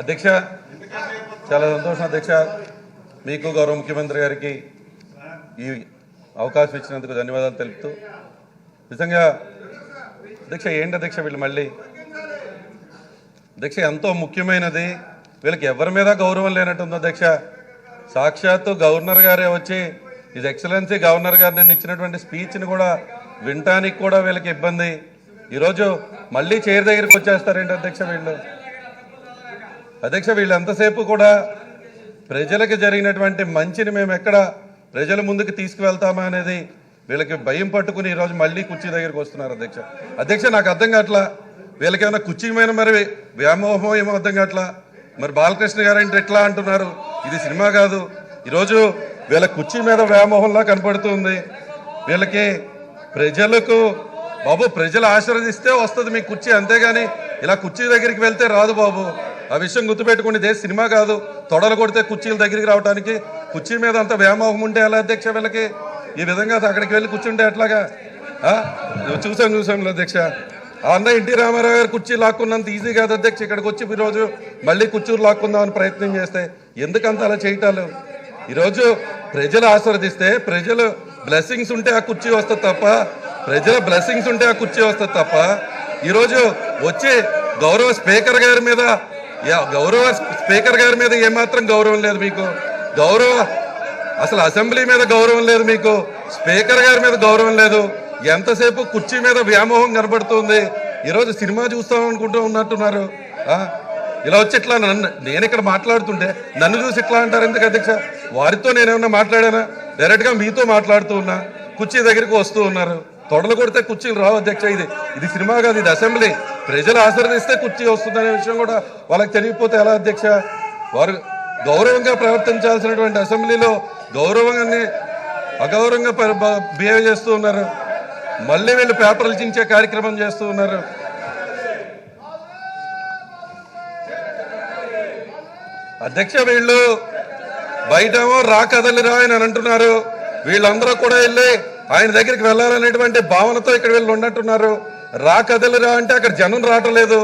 అధ్యక్ష చాలా సంతోషం అధ్యక్ష. మీకు గౌరవ ముఖ్యమంత్రి గారికి ఈ అవకాశం ఇచ్చినందుకు ధన్యవాదాలు తెలుపుతూ నిజంగా అధ్యక్ష ఏంటి అధ్యక్ష వీళ్ళు మళ్ళీ? అధ్యక్ష ఎంతో ముఖ్యమైనది వీళ్ళకి ఎవరి మీద గౌరవం లేనట్టుంది అధ్యక్ష. సాక్షాత్తు గవర్నర్ గారే వచ్చి ఇది ఎక్సలెన్సీ గవర్నర్ గారు నేను ఇచ్చినటువంటి స్పీచ్ని కూడా వినటానికి కూడా వీళ్ళకి ఇబ్బంది. ఈరోజు మళ్ళీ చైర్ దగ్గరికి వచ్చేస్తారేంటి అధ్యక్ష వీళ్ళు? అధ్యక్ష వీళ్ళు ఎంతసేపు కూడా ప్రజలకు జరిగినటువంటి మంచిని మేము ఎక్కడ ప్రజల ముందుకు తీసుకువెళ్తామా అనేది వీళ్ళకి భయం పట్టుకుని ఈరోజు మళ్ళీ కుర్చీ దగ్గరికి వస్తున్నారు అధ్యక్ష. అధ్యక్ష నాకు అర్థం కావట్లా? వీళ్ళకి ఏమైనా కుర్చీ మీద మరి వ్యామోహం ఏమో అర్థం కావట్లా? మరి బాలకృష్ణ గారు ఎట్లా అంటున్నారు? ఇది సినిమా కాదు. ఈరోజు వీళ్ళ కుర్చీ మీద వ్యామోహంలా కనపడుతుంది. వీళ్ళకి ప్రజలకు బాబు ప్రజలు ఆశీర్వదిస్తే వస్తుంది మీ కుర్చీ అంతేగాని ఇలా కుర్చీ దగ్గరికి వెళ్తే రాదు బాబు. ఆ విషయం గుర్తుపెట్టుకోండి ఇదే సినిమా కాదు. తొడలు కొడితే కుర్చీల దగ్గరికి రావడానికి కుర్చీ మీద అంత వ్యామోహం ఉంటే ఎలా అధ్యక్ష వీళ్ళకి? ఈ విధంగా అక్కడికి వెళ్ళి కూర్చుంటే ఎట్లాగా? చూసాం చూసాం అధ్యక్ష. అన్న ఎన్టీ రామారావు గారు కుర్చీ లాక్కున్నంత ఈజీ కాదు అధ్యక్ష. ఇక్కడికి వచ్చి ఈరోజు మళ్ళీ కుర్చీలు లాక్కుందామని ప్రయత్నం చేస్తే ఎందుకంత అలా చేయటాలు? ఈరోజు ప్రజలు ఆశీర్వదిస్తే ప్రజలు బ్లెస్సింగ్స్ ఉంటే ఆ కుర్చీ వస్తుంది తప్ప ప్రజల బ్లెస్సింగ్స్ ఉంటే ఆ కుర్చీ వస్తుంది తప్ప ఈరోజు వచ్చే గౌరవ స్పీకర్ గారి మీద యా- గౌరవ స్పీకర్ గారి మీద ఏమాత్రం గౌరవం లేదు మీకు. గౌరవ అసలు అసెంబ్లీ మీద గౌరవం లేదు మీకు. స్పీకర్ గారి మీద గౌరవం లేదు. ఎంతసేపు కుర్చీ మీద వ్యామోహం కనబడుతుంది. ఈరోజు సినిమా చూస్తాం అనుకుంటూ ఉన్నట్టున్నారు. ఇలా వచ్చి ఇట్లా నన్ను నేను ఇక్కడ మాట్లాడుతుంటే నన్ను చూసి ఇట్లా అంటారు ఎందుకు అధ్యక్ష? వారితో నేనేమన్నా మాట్లాడానా? డైరెక్ట్గా మీతో మాట్లాడుతూ ఉన్నా. కుర్చీ దగ్గరికి వస్తూ ఉన్నారు. తొడలు కొడితే కుర్చీలు రావు అధ్యక్ష. ఇది ఇది సినిమా కాదు ఇది అసెంబ్లీ. ప్రజలు ఆశీర్దిస్తే కుర్చీ వస్తుందనే విషయం కూడా వాళ్ళకి తెలియకపోతే ఎలా అధ్యక్ష? వారు గౌరవంగా ప్రవర్తించాల్సినటువంటి అసెంబ్లీలో గౌరవంగానే అగౌరవంగా బిహేవ్ చేస్తూ ఉన్నారు. మళ్ళీ వీళ్ళు పేపర్లు చించే కార్యక్రమం చేస్తూ ఉన్నారు. అధ్యక్ష వీళ్ళు బయటేమో రా కదలిరా అని అంటున్నారు. వీళ్ళందరూ కూడా వెళ్ళి ఆయన దగ్గరికి వెళ్ళాలనేటువంటి భావనతో ఇక్కడ వీళ్ళు ఉన్నట్టున్నారు. రా కదలరా అంటే అక్కడ జనం రావట్లేదు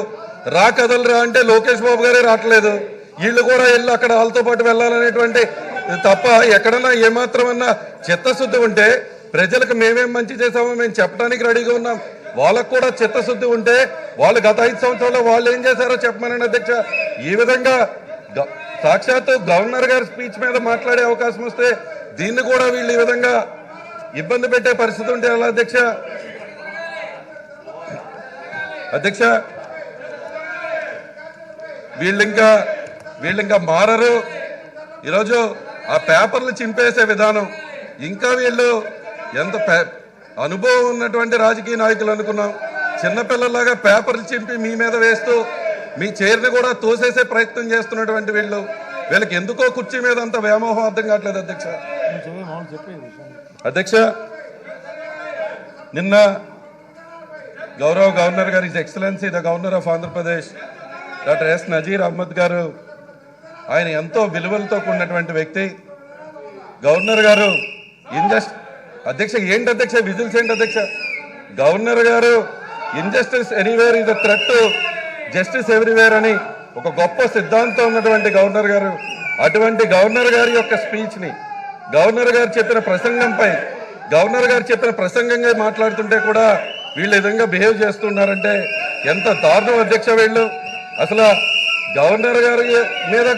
రా కదలరా అంటే లోకేష్ బాబు గారే రావట్లేదు వీళ్ళు కూడా వెళ్ళి అక్కడ వాళ్ళతో పాటు వెళ్ళాలనేటువంటి తప్ప ఎక్కడన్నా ఏమాత్రమన్నా చిత్తశుద్ధి ఉంటే ప్రజలకు మేమేం మంచి చేసామో మేము చెప్పడానికి రెడీగా ఉన్నాం. వాళ్ళకు కూడా చిత్తశుద్ధి ఉంటే వాళ్ళు గత ఐదు సంవత్సరాల్లో వాళ్ళు ఏం చేశారో చెప్పమనండి అధ్యక్ష. ఈ విధంగా సాక్షాత్తు గవర్నర్ గారి స్పీచ్ మీద మాట్లాడే అవకాశం వస్తే దీన్ని కూడా వీళ్ళు ఈ విధంగా ఇబ్బంది పెట్టే పరిస్థితి ఉంటే ఎలా అధ్యక్ష? అధ్యక్ష వీళ్ళు ఇంకా వీళ్ళు ఇంకా మారరు. ఈరోజు ఆ పేపర్లు చింపేసే విధానం ఇంకా వీళ్ళు ఎంత పే- అనుభవం ఉన్నటువంటి రాజకీయ నాయకులు అనుకున్నాం. చిన్నపిల్లలాగా పేపర్లు చింపి మీ మీద వేస్తూ మీ చైర్ని కూడా తోసేసే ప్రయత్నం చేస్తున్నటువంటి వీళ్ళు. వీళ్ళకి ఎందుకో కుర్చీ మీద అంత వ్యామోహం అర్థం కావట్లేదు అధ్యక్ష. అధ్యక్ష నిన్న గౌరవ గవర్నర్ గారు is excellency the governor of Andhra Pradesh doctor S Nazeer Ahmed గారు ఆయన ఎంతో విలువలతో కూడినటువంటి వ్యక్తి. గవర్నర్ గారు ఇంజస్ట్ అధ్యక్ష ఏంటి అధ్యక్ష విజిల్స్ ఏంటి అధ్యక్ష? గవర్నర్ గారు injustice anywhere is the threat justice everywhere అని ఒక గొప్ప సిద్ధాంతం ఉన్నటువంటి గవర్నర్ గారు. అటువంటి గవర్నర్ గారి యొక్క స్పీచ్ని గవర్నర్ గారు చెప్పిన ప్రసంగంపై గవర్నర్ గారు చెప్పిన ప్రసంగంగా మాట్లాడుతుంటే కూడా వీళ్ళు విధంగా బిహేవ్ చేస్తున్నారంటే ఎంత దారుణం అధ్యక్ష వీళ్ళు. అసలు గవర్నర్ గారి మీద